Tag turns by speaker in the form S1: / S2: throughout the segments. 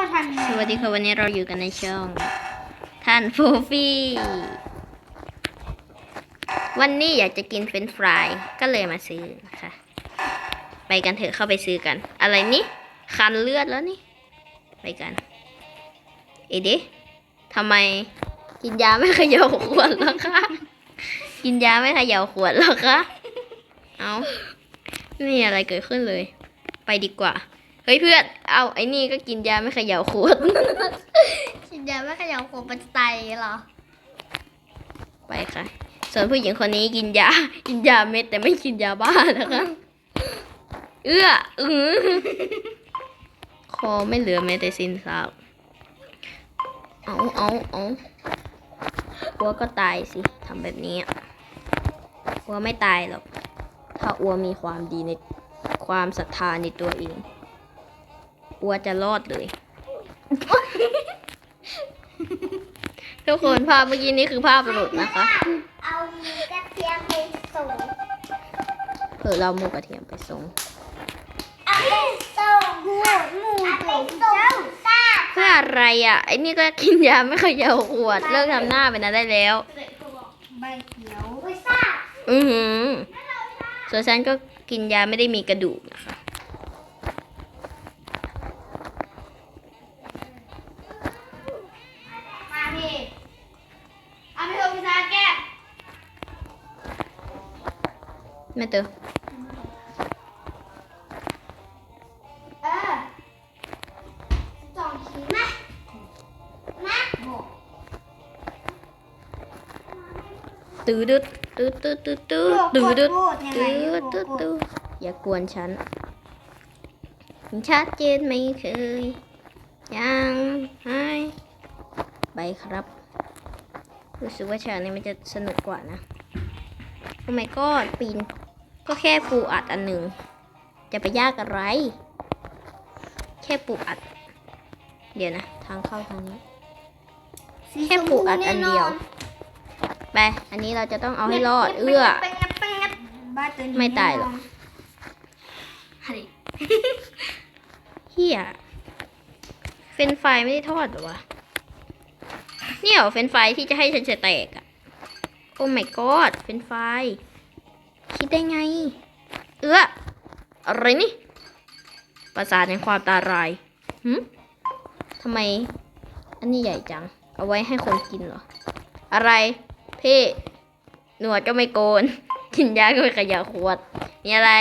S1: ทำยังไง
S2: สวัสดีค่ะวันนี้เราอยู่กันในช่อง ท่านโฟฟี่ วันนี้อยากจะกินเฟรนช์ฟรายก็เลยมาซื้อนะคะไปกันเถอะเข้าไปซื้อกัน อะไรนี่คันเลือดแล้วนี่ ไปกัน เอเดทำไมกินยาไม่เขย่าขวดแล้วคะกินยาไม่เขย่าขวดแล้วคะเอาไม่มีอะไรเกิดขึ้นเลย ไปดีกว่า เฮ้ยเพื่อน เอาไอ้นี่ก็กินยาไม่เขย่าขวด
S1: กินยาไม่ขยับหัวเป็นไตเหรอ
S2: ไปค่ะ ส่วนผู้หญิงคนนี้กินยา กินยาเม็ดแต่ไม่กินยาบ้านะคะ เอื้ออือคอไม่เหลือแม้แต่สิ้นซากเอาเอาเอาอัวก็ตายสิทำแบบนี้อัวไม่ตายหรอก ถ้าอัวมีความดีในความศรัทธาในตัวเอง อัวจะรอดเลย ทุกคนภาพเมื่อกี้นี้คือภาพหลุดนะคะ
S1: เอาหมูกระเทียมไปส่ง
S2: เผื่อเราหมูกระเทียมไปส่ง
S1: เอาไปส่งหมูหมูไปส่งซ่า
S2: เพื่ออะไรอะไอ้นี่ก็กินยาไม่เคยยาขวด เลิกทำหน้าไปนะได้แล้ว
S1: ใบเขียวไปซ่า
S2: อือหือส่วนฉันก็กินยาไม่ได้มีกระดูกนะคะ
S1: เต
S2: อ
S1: เออสองชิ้นนะนะบ
S2: ตื้อดึดตื้อตื้อตื้อตื้อตื้อดึดตื้อตื้อตื้ออย่ากวนฉันชัดเจนไม่เคย ยังให้ไปครับ รู้สึกว่าฉากนี้มันจะสนุกกว่านะ โอ้ my god ปีน ก็แค่ปูอัดอันหนึ่ง จะไปยากอะไร แค่ปูอัด เดี๋ยวนะ ทางเข้าทางนี้ แค่ปูอัดอันเดียว ไป อันนี้เราจะต้องเอาให้รอด เอื้อ
S1: เป็นงับเป็นงับบ้าตัวนี้
S2: ไม่ตายหรอก
S1: ฮัลโหล
S2: เฮียเฟรนช์ฟรายไม่ได้ทอดเหรอวะเนี่ยเหรอเฟรนช์ฟรายที่จะให้ฉันจะแตกอะโอ้ my god เฟรนช์ฟราย คิดได้ไง เอออะไรนี่ประสาทในความตาลายหืมทำไม อันนี้ใหญ่จัง เอาไว้ให้คนกินเหรอ อะไรพี่หนวดก็ไม่โกน กินยาก็ไม่ขยะขวดมีอะไร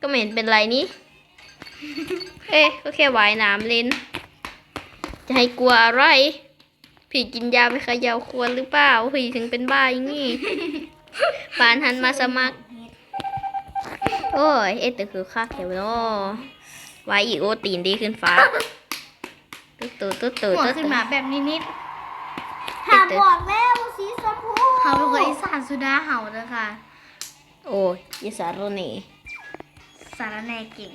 S2: ก็ไม่เห็นเป็นไรนี่เอ๊ะก็แค่ว่ายน้ำเล่น จะให้กลัวอะไรผีกินยาไม่ขยาวควรหรือเปล่าผีถึงเป็นบ้าอย่างนี้ ปานหันมาสมัคร โอ้ย เอ๊ะแต่คือค่าเขียวเนาะวายอีกโอตีนดีขึ้นฟ้า ตุ๊ดตุ๊ดตุ๊ดตุ๊ด
S1: หัว
S2: ตุ๊ด
S1: ขึ้นมาแบบนิดนิด
S2: หาบอกแม่
S1: ว่าสีชมพูเขาเป็นคนอีสานสุดาเห่าเลยค่ะ
S2: โอ้ยยสารโรเน่
S1: สารแหนเก่ง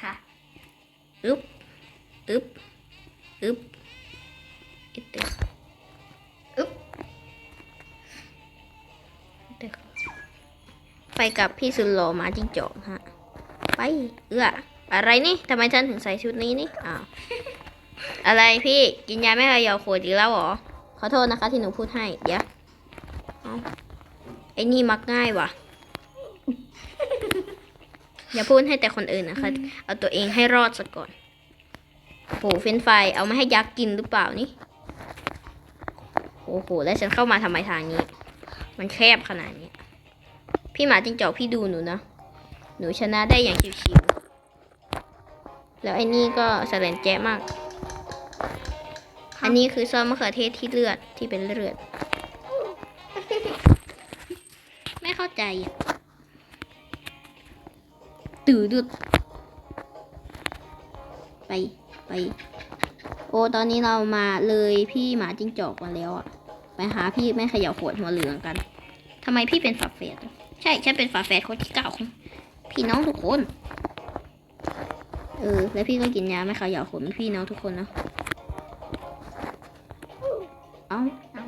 S1: ค่ะ
S2: อึ๊บ อึ๊บ อึ๊บอิดเต ไปกับพี่สุดหล่อมาจิ้งจอกฮะ ไปเอื้ออะไรนี่ทำไมฉันถึงใส่ชุดนี้นี่อ้าวอะไรพี่กินยาไม่เคยยาขวดอีกแล้วเหรอขอโทษนะคะที่หนูพูดให้เดี๋ยวไอ้นี่มักง่ายว่ะอย่าพูดให้แต่คนอื่นนะคะ เอาตัวเองให้รอดซะก่อนโหเฟนช์ฟเอามาให้ยักษ์กินหรือเปล่านี่โอ้โหแล้วฉันเข้ามาทำไมทางนี้ มันแคบขนาดนี้ พี่หมาจิงจอกพี่ดูหนูนะ หนูชนะได้อย่างชิวๆ แล้วไอ้นี่ก็แสลนแจ๊ะมาก อันนี้คือซอสมะเขือเทศที่เลือดที่เป็นเลือด ไม่เข้าใจอะตื่อดุด ไปไป โอ้ตอนนี้เรามาเลยพี่หมาจิ้งจอกมาแล้วอะไปหาพี่แม่เขย่าขวดหัวเหลืองกันทำไมพี่เป็นฝาแฝดอะ ใช่ฉันเป็นฝาแฝดคนที่เก้าของพี่น้องทุกคน เออ แล้วพี่ก็กินยาไม่ขย่าขวดเหมือนพี่น้องทุกคนนะเอาเอา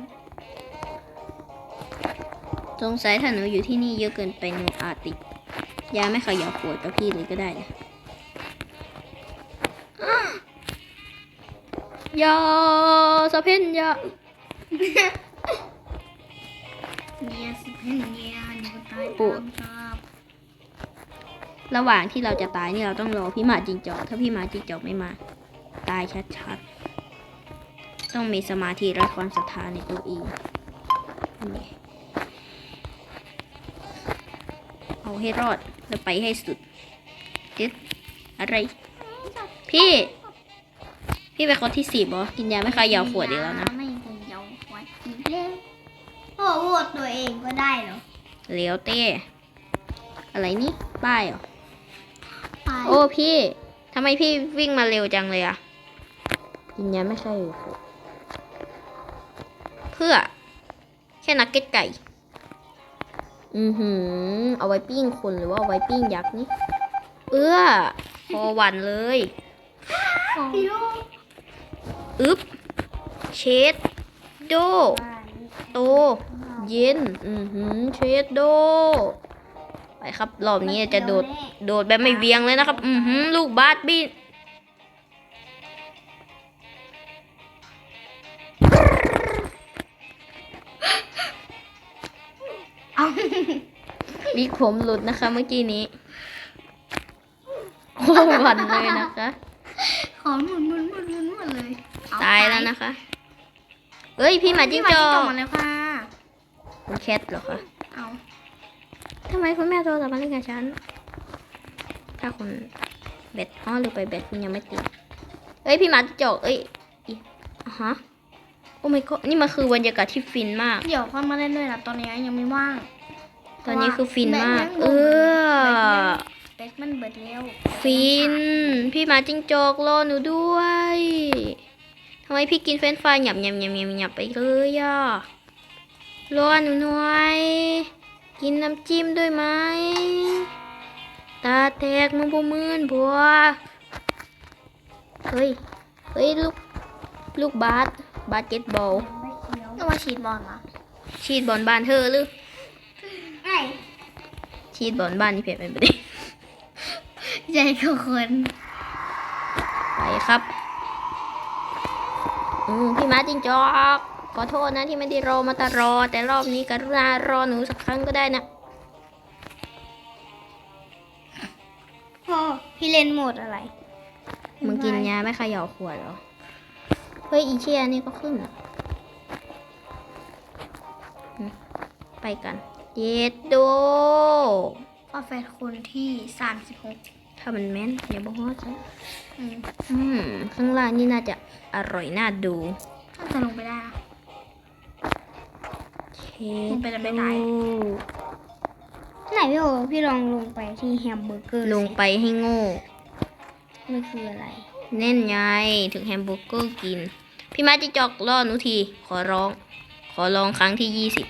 S2: สงสัยถ้าหนูอยู่ที่นี่เยอะเกินไปหนูอาจติดยาไม่ขย่าขวดกับพี่เลยก็ได้นะยาสะเพนยา
S1: เนี่ยสิเพนเนี่ย
S2: ปุ๊
S1: ตามครับ
S2: ระหว่างที่เราจะตายนี่เราต้องรอพี่หมาจิงจอกถ้าพี่หมาจิงจอกไม่มา ตายชัดๆ ต้องมีสมาธิและความศรัทธาในตัวเองนี่เอาให้รอดแล้วไปให้สุดเด็ดอะไร พี่ พี่เป็นคนที่สี่บอกินยาไม่คายยาวขวดอีกแล้วนะ
S1: ไม่เคยยาวขวดอีกแล้วโอ้โหตัวเองก็ได้เหรอ
S2: เหลียวเต้ อะไรนี่ป้ายเหรอ
S1: ไป
S2: โอ้พี่ทำไมพี่วิ่งมาเร็วจังเลยอะกินยาไม่ใช่ เพื่อ แค่นักเก็ตไก่ อือหือ เอาไว้ปิ้งคนหรือว่าเอาไว้ปิ้งยักษ์นี่ เอื้อพอหวันเลย
S1: พี่ลูก
S2: อึ๊บเชดโด โต เย็น อือหือเชดโด ไปครับ รอบนี้จะโดด โดดแบบไม่เวียงเลยนะครับ อือหือลูกบาสบิน
S1: เอา
S2: วิกผมหลุดนะคะเมื่อกี้นี้โคตรหวันเลยนะคะ
S1: ขอหมุนหมุนหมุนหมุนหมดเลยเอ
S2: ตายแล้วนะคะ เอ้ยพี่หมาจิ้งจอ
S1: พี่ห
S2: ก
S1: มาแล้วค่ะ
S2: คุณแคทเหรอคะ
S1: เอา
S2: ทำไมคุณแม่โทรศัพท์มาเล่นกับฉัน ถ้าคุณแบตอ๋อหรือไปแบตคุณยังไม่ติดเอ้ยพี่หมาจิ้งจอกเอ้ยอีอะฮะ โอ้ my god นี่มันคือบรรยากาศที่ฟินมาก
S1: เดี๋ยวค่อยมาเล่นด้วยนะตอนนี้ยังไม่ว่าง
S2: ตอนนี้คือฟินมาก
S1: แบตยัง
S2: เออ
S1: แบตมันเบิดแล้ว
S2: ฟิน พี่หมาจิ้งจอกรอหนูด้วยทำไมพี่กินเฟรนช์ฟรายหยับหยับหยับหยับหยับไปเลยอะ รอหนูหน่อย กินน้ำจิ้มด้วยไหม ตาแตกมึงพวกมืนบัว เฮ้ย เฮ้ย ลูก ลูกบาสบาสเกตบอล
S1: ก็มาฉีดบอลเหรอ
S2: ชีดบอลบ้านเธอหรือ
S1: ไอ้
S2: ชีดบอลบ้านนี่เผ็ดเป็นไปได้
S1: ใจกับคน
S2: ไปครับ อืมพี่ม้าจิงจอก ขอโทษนะที่ไม่ได้รอมาตลอดแต่รอบนี้กรุณารอหนูสักครั้งก็ได้นะ
S1: พ่อพี่เล่นโหมดอะไร
S2: มึงกินยาไม่เขย่าขวดเหรอ เฮ้ย อีเชียนี่ก็ขึ้นเหรออืมไปกัน เย็ดโด
S1: พ่อแฟนคนที่สามสิบหก
S2: ถ้ามันแม่นอย่าบอกว่าจะ
S1: อืม
S2: อืม ข้างล่างนี่น่าจะอร่อยน่าดู
S1: ถ้าจะลงไปได้นะ
S2: เช
S1: มันเป็นไปได้
S2: โด
S1: ไหนพี่โอพี่ลองลงไปที่แฮมเบอร์เกอร์
S2: ลงไปให้โง่
S1: มันคืออะไร
S2: เน่นไงถึงแฮมเบอร์เกอร์กิน พี่มาจิจอกรอหนูที ขอร้อง ขอร้องครั้งที่ยี่สิบ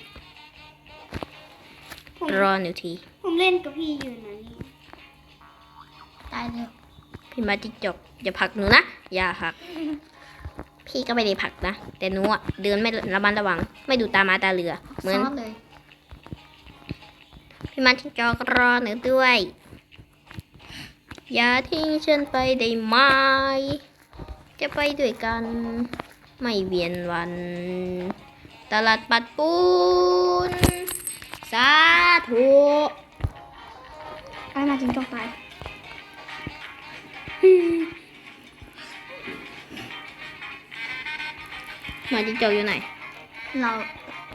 S1: ผม
S2: รอหนูที
S1: ผมเล่นกับพี่อยู่นะนี่ตายเร็ว
S2: พี่มาจิจอกอย่าผลักหนูนะ อย่าผลัก พี่ก็ไม่ได้ผลักนะ แต่หนูอะเดินไม่ระมัดระวัง ไม่ดูตามาตาเรือ เหมือน
S1: ซอสเลย
S2: พี่มาจิจอกรอหนูด้วย อย่าทิ้งฉันไปได้ไหมจะไปด้วยกัน ไม่เวียนวัน ตลาดปัดปูน สาธุ
S1: ไอ้มาจริงจอกตาย
S2: มาจิงจอกอยู่ไหน
S1: เรา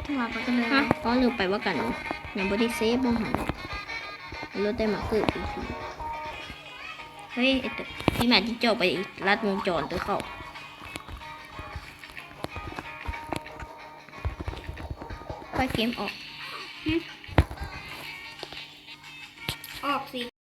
S1: ถ้าเราไปกันเลย
S2: ฮะอ๋อลืมไปว่ากันยังบอดี้เซฟบ้างหันรถได้มาคืออีกทีเฮ้ยไอ้ตัวพี่หมาจิงจอกไปรัดวงจรตัวเข้าไปเกมออก
S1: หึ